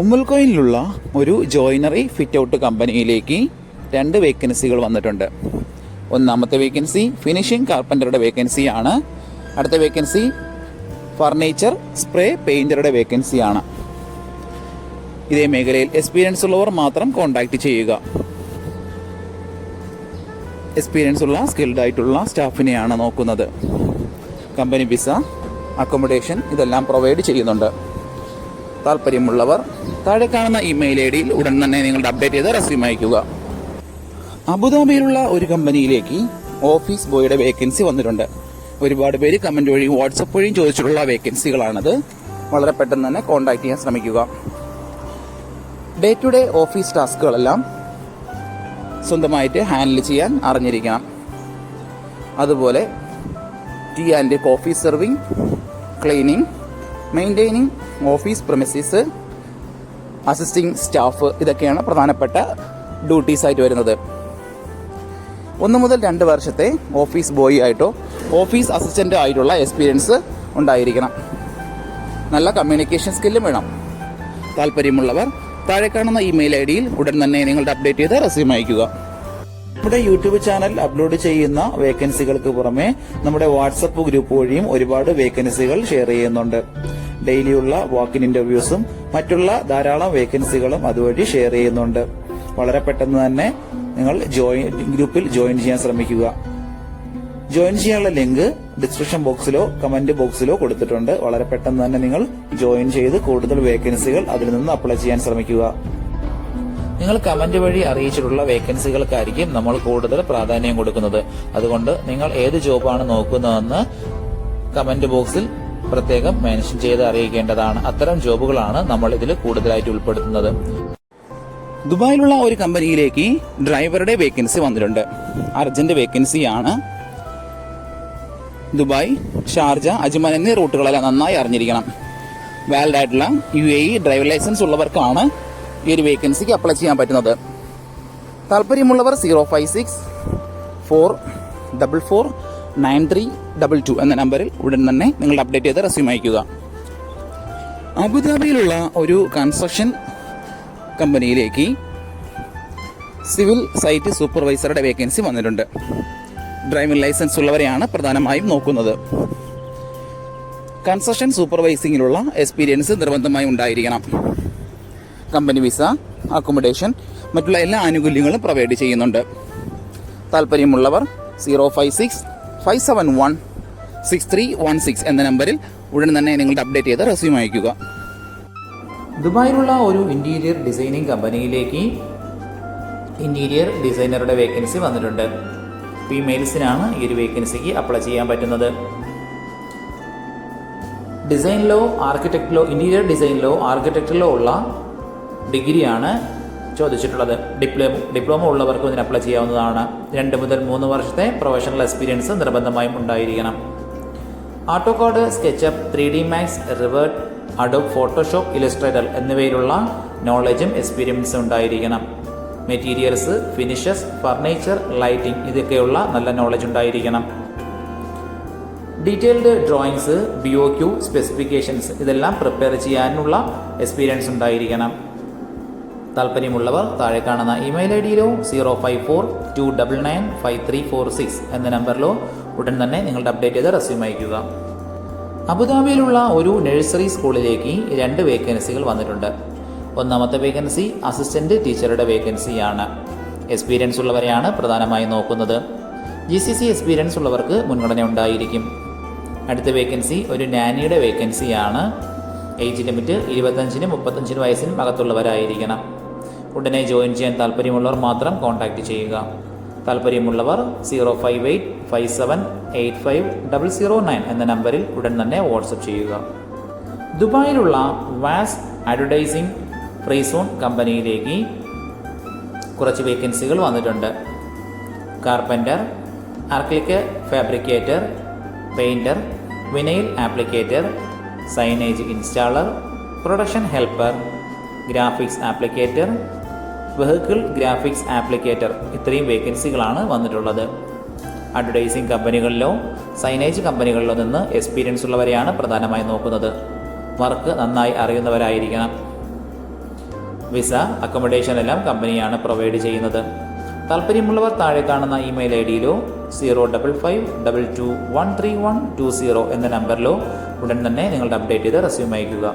ഉമ്മൽക്കോയിലുള്ള ഒരു joinery fit out കമ്പനിയിലേക്ക് രണ്ട് വേക്കൻസികൾ വന്നിട്ടുണ്ട്. ഒന്നാമത്തെ വേക്കൻസി ഫിനിഷിംഗ് കാർപ്പന്ററുടെ വേക്കൻസിയാണ് അടുത്ത വേക്കൻസി ഫർണിച്ചർ സ്പ്രേ പെയിന്ററുടെ വേക്കൻസിയാണ് ഇതേ മേഖലയിൽ എക്സ്പീരിയൻസ് ഉള്ളവർ മാത്രം കോൺടാക്ട് ചെയ്യുക. എക്സ്പീരിയൻസ് ഉള്ള സ്കിൽഡ് ആയിട്ടുള്ള സ്റ്റാഫിനെയാണ് നോക്കുന്നത്. കമ്പനി വിസ അക്കോമഡേഷൻ ഇതെല്ലാം പ്രൊവൈഡ് ചെയ്യുന്നുണ്ട്. താല്പര്യമുള്ളവർ താഴെ കാണുന്ന ഇമെയിൽ ഐ ഡിയിൽ ഉടൻ തന്നെ നിങ്ങളുടെ അപ്ഡേറ്റ് ചെയ്ത് റെസ്യൂം അയക്കുക അബുദാബിയിലുള്ള ഒരു കമ്പനിയിലേക്ക് ഓഫീസ് ബോയുടെ വേക്കൻസി വന്നിട്ടുണ്ട്. ഒരുപാട് പേര് കമന്റ് വഴിയും വാട്സപ്പ് വഴിയും ചോദിച്ചിട്ടുള്ള വേക്കൻസികളാണത്. വളരെ പെട്ടെന്ന് തന്നെ കോൺടാക്ട് ചെയ്യാൻ ശ്രമിക്കുക. ഡേ ടു ഡേ ഓഫീസ് ടാസ്കുകളെല്ലാം സ്വന്തമായിട്ട് ഹാൻഡിൽ ചെയ്യാൻ അറിഞ്ഞിരിക്കണം. അതുപോലെ tea and coffee serving cleaning maintaining office premises assisting staff ഇതൊക്കെയാണ് പ്രധാനപ്പെട്ട ഡ്യൂട്ടീസ് ആയിട്ട് വരുന്നത്. ഒന്ന് മുതൽ രണ്ട് വർഷത്തെ ഓഫീസ് ബോയ് ആയിട്ടോ ഓഫീസ് അസിസ്റ്റന്റ് ആയിട്ടുള്ള എക്സ്പീരിയൻസ് ഉണ്ടായിരിക്കണം. നല്ല കമ്മ്യൂണിക്കേഷൻ സ്കില്ലും വേണം. താല്പര്യമുള്ളവർ താഴെ കാണുന്ന ഇമെയിൽ ഐ ഡിയിൽ ഉടൻ തന്നെ നിങ്ങളുടെ അപ്ഡേറ്റ് ചെയ്ത് റെസ്യൂം അയക്കുക നമ്മുടെ യൂട്യൂബ് ചാനൽ അപ്ലോഡ് ചെയ്യുന്ന വേക്കൻസികൾക്ക് പുറമെ നമ്മുടെ വാട്സപ്പ് ഗ്രൂപ്പ് വഴിയും ഒരുപാട് വേക്കൻസികൾ ഷെയർ ചെയ്യുന്നുണ്ട്. ഡെയിലിയുള്ള വാക്കിൻ ഇന്റർവ്യൂസും മറ്റുള്ള ധാരാളം വേക്കൻസികളും അതുവഴി ഷെയർ ചെയ്യുന്നുണ്ട്. വളരെ പെട്ടെന്ന് തന്നെ നിങ്ങൾ ജോയിൻ ഗ്രൂപ്പിൽ ജോയിൻ ചെയ്യാൻ ശ്രമിക്കുക. ജോയിൻ ചെയ്യാനുള്ള ലിങ്ക് ഡിസ്ക്രിപ്ഷൻ ബോക്സിലോ കമന്റ് ബോക്സിലോ കൊടുത്തിട്ടുണ്ട്. വളരെ പെട്ടെന്ന് തന്നെ നിങ്ങൾ ജോയിൻ ചെയ്ത് കൂടുതൽ വേക്കൻസികൾ അതിൽ നിന്ന് അപ്ലൈ ചെയ്യാൻ ശ്രമിക്കുക. നിങ്ങൾ കമന്റ് വഴി അറിയിച്ചിട്ടുള്ള വേക്കൻസികൾക്കായിരിക്കും നമ്മൾ കൂടുതൽ പ്രാധാന്യം കൊടുക്കുന്നത്. അതുകൊണ്ട് നിങ്ങൾ ഏത് ജോബാണ് നോക്കുന്നതെന്ന് കമന്റ് ബോക്സിൽ പ്രത്യേകം മെൻഷൻ ചെയ്ത് അറിയിക്കേണ്ടതാണ്. അത്തരം ജോബുകളാണ് നമ്മൾ ഇതിൽ കൂടുതലായിട്ട് ഉൾപ്പെടുത്തുന്നത്. ദുബായിലുള്ള ഒരു കമ്പനിയിലേക്ക് ഡ്രൈവറുടെ വേക്കൻസി വന്നിട്ടുണ്ട്. അർജന്റ് വേക്കൻസിയാണ് ദുബായ് ഷാർജ അജ്മാൻ എന്നീ റൂട്ടുകളെല്ലാം നന്നായി അറിഞ്ഞിരിക്കണം. വാലിഡ് ആയിട്ടുള്ള U A E driver licence ഉള്ളവർക്കാണ് ഈ ഒരു വേക്കൻസിക്ക് അപ്ലൈ ചെയ്യാൻ പറ്റുന്നത്. താല്പര്യമുള്ളവർ zero five six four double four nine three double two എന്ന നമ്പറിൽ ഉടൻ തന്നെ നിങ്ങൾ അപ്ഡേറ്റ് ചെയ്ത് റെസ്യൂം അയക്കുക അബുദാബിയിലുള്ള ഒരു കൺസ്ട്രക്ഷൻ കമ്പനിയിലേക്ക് സിവിൽ സൈറ്റ് സൂപ്പർവൈസറുടെ വേക്കൻസി വന്നിട്ടുണ്ട്. ഡ്രൈവിംഗ് ലൈസൻസ് ഉള്ളവരെയാണ് പ്രധാനമായും നോക്കുന്നത്. കൺസ്ട്രക്ഷൻ സൂപ്പർവൈസിങ്ങിലുള്ള എക്സ്പീരിയൻസ് നിർബന്ധമായി ഉണ്ടായിരിക്കണം. കമ്പനി വിസ അക്കോമഡേഷൻ മറ്റുള്ള എല്ലാ ആനുകൂല്യങ്ങളും പ്രൊവൈഡ് ചെയ്യുന്നുണ്ട്. താല്പര്യമുള്ളവർ zero five six five seven one six three one six എന്ന നമ്പറിൽ ഉടൻ തന്നെ നിങ്ങളുടെ അപ്ഡേറ്റ് ചെയ്ത് റെസ്യൂം അയക്കുക ദുബായിലുള്ള ഒരു ഇന്റീരിയർ ഡിസൈനിങ് കമ്പനിയിലേക്ക് ഇന്റീരിയർ ഡിസൈനറുടെ വേക്കൻസി വന്നിട്ടുണ്ട്. ഫീമെയിൽസിനാണ് ഈ ഒരു വേക്കൻസിക്ക് അപ്ലൈ ചെയ്യാൻ പറ്റുന്നത്. ഡിസൈനിലോ ആർക്കിടെക്റ്റിലോ ഇന്റീരിയർ ഡിസൈനിലോ ആർക്കിടെക്റ്റിലോ ഉള്ള ഡിഗ്രിയാണ് ചോദിച്ചിട്ടുള്ളത്. ഡിപ്ലോമ ഡിപ്ലോമ ഉള്ളവർക്കും ഇതിന് അപ്ലൈ ചെയ്യാവുന്നതാണ്. രണ്ട് മുതൽ മൂന്ന് വർഷത്തെ പ്രൊഫഷണൽ എക്സ്പീരിയൻസ് നിർബന്ധമായും ഉണ്ടായിരിക്കണം. AutoCAD SketchUp three D max Revit Adobe Photoshop Illustrator എന്നിവയിലുള്ള നോളജും എക്സ്പീരിയൻസും ഉണ്ടായിരിക്കണം. മെറ്റീരിയൽസ് ഫിനിഷസ് ഫർണിച്ചർ ലൈറ്റിംഗ് ഇതൊക്കെയുള്ള നല്ല നോളജ് ഉണ്ടായിരിക്കണം. Detailed drawings B O Q specifications ഇതെല്ലാം പ്രിപ്പയർ ചെയ്യാനുള്ള എക്സ്പീരിയൻസ് ഉണ്ടായിരിക്കണം. താല്പര്യമുള്ളവർ താഴെ കാണുന്ന email I ഡിയിലോ zero five four two double nine five three four six എന്ന നമ്പറിലോ ഉടൻ തന്നെ നിങ്ങളുടെ അപ്ഡേറ്റ് ചെയ്ത റെസ്യൂം അയക്കുക അബുദാബിയിലുള്ള ഒരു നഴ്സറി സ്കൂളിലേക്ക് രണ്ട് വേക്കൻസികൾ വന്നിട്ടുണ്ട്. ഒന്നാമത്തെ വേക്കൻസി അസിസ്റ്റന്റ് ടീച്ചറുടെ വേക്കൻസിയാണ് എക്സ്പീരിയൻസ് ഉള്ളവരെയാണ് പ്രധാനമായും നോക്കുന്നത്. ജി സി സി എക്സ്പീരിയൻസ് ഉള്ളവർക്ക് മുൻഗണന ഉണ്ടായിരിക്കും. അടുത്ത വേക്കൻസി ഒരു നാനിയുടെ വേക്കൻസിയാണ് ഏജ് ലിമിറ്റ് ഇരുപത്തഞ്ചിനും മുപ്പത്തഞ്ചിനും വയസ്സിനും അകത്തുള്ളവരായിരിക്കണം. ഉടനെ ജോയിൻ ചെയ്യാൻ താല്പര്യമുള്ളവർ മാത്രം കോൺടാക്റ്റ് ചെയ്യുക. താല്പര്യമുള്ളവർ zero five eight five seven eight five double zero nine എന്ന നമ്പറിൽ ഉടൻ തന്നെ വാട്സപ്പ് ചെയ്യുക. ദുബായിലുള്ള വാസ് അഡ്വർടൈസിംഗ് ഫ്രീ സോൺ കമ്പനിയിലേക്ക് കുറച്ച് വേക്കൻസികൾ വന്നിട്ടുണ്ട്. Carpenter acrylic fabricator painter vinyl applicator signage installer production helper graphics applicator vehicle graphics applicator. ഇത്രയും വേക്കൻസികളാണ് വന്നിട്ടുള്ളത്. അഡ്വർടൈസിംഗ് കമ്പനികളിലോ സൈനേജ് കമ്പനികളിലോ നിന്ന് എക്സ്പീരിയൻസ് ഉള്ളവരെയാണ് പ്രധാനമായും നോക്കുന്നത്. വർക്ക് നന്നായി അറിയുന്നവരായിരിക്കണം. വിസ അക്കോമഡേഷൻ എല്ലാം കമ്പനിയാണ് പ്രൊവൈഡ് ചെയ്യുന്നത്. താല്പര്യമുള്ളവർ താഴെ കാണുന്ന email I ഡിയിലോ zero double five double two one three one two zero എന്ന നമ്പറിലോ ഉടൻ തന്നെ നിങ്ങളുടെ അപ്ഡേറ്റ് ചെയ്ത് റെസ്യൂം അയക്കുക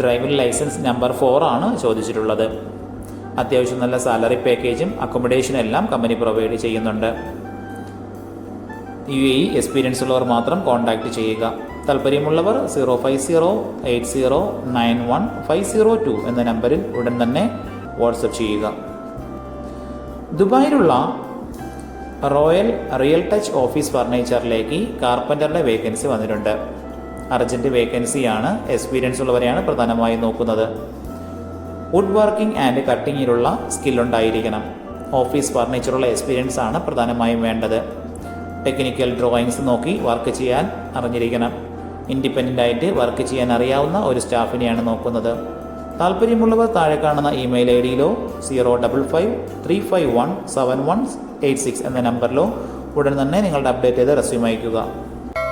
ഡ്രൈവിംഗ് ലൈസൻസ് നമ്പർ ഫോർ ആണ് ചോദിച്ചിട്ടുള്ളത്. അത്യാവശ്യം നല്ല സാലറി പാക്കേജും അക്കോമഡേഷനും എല്ലാം കമ്പനി പ്രൊവൈഡ് ചെയ്യുന്നുണ്ട്. യു എ എക്സ്പീരിയൻസ് ഉള്ളവർ മാത്രം കോൺടാക്ട് ചെയ്യുക. താല്പര്യമുള്ളവർ zero five zero eight zero nine one five zero two എന്ന നമ്പറിൽ ഉടൻ തന്നെ വാട്സപ്പ് ചെയ്യുക. ദുബായിലുള്ള റോയൽ റിയൽ ടച്ച് ഓഫീസ് ഫർണിച്ചറിലേക്ക് കാർപ്പന്ററുടെ വേക്കൻസി വന്നിട്ടുണ്ട്. അർജന്റ് വേക്കൻസിയാണ് എക്സ്പീരിയൻസ് ഉള്ളവരെയാണ് പ്രധാനമായും നോക്കുന്നത്. വുഡ് വർക്കിംഗ് ആൻഡ് കട്ടിങ്ങിലുള്ള സ്കിൽ ഉണ്ടായിരിക്കണം ഓഫീസ് ഫർണിച്ചറുള്ള എക്സ്പീരിയൻസ് ആണ് പ്രധാനമായും വേണ്ടത്. ടെക്നിക്കൽ ഡ്രോയിങ്സ് നോക്കി വർക്ക് ചെയ്യാൻ അറിഞ്ഞിരിക്കണം. ഇൻഡിപെൻഡന്റ് ആയിട്ട് വർക്ക് ചെയ്യാൻ അറിയാവുന്ന ഒരു സ്റ്റാഫിനെയാണ് നോക്കുന്നത്. താല്പര്യമുള്ളവർ താഴെ കാണുന്ന email I ഡിയിലോ zero double five three five one seven one eight six എന്ന നമ്പറിലോ ഉടൻ തന്നെ നിങ്ങളുടെ അപ്ഡേറ്റ് ചെയ്ത് റെസ്യൂം അയക്കുക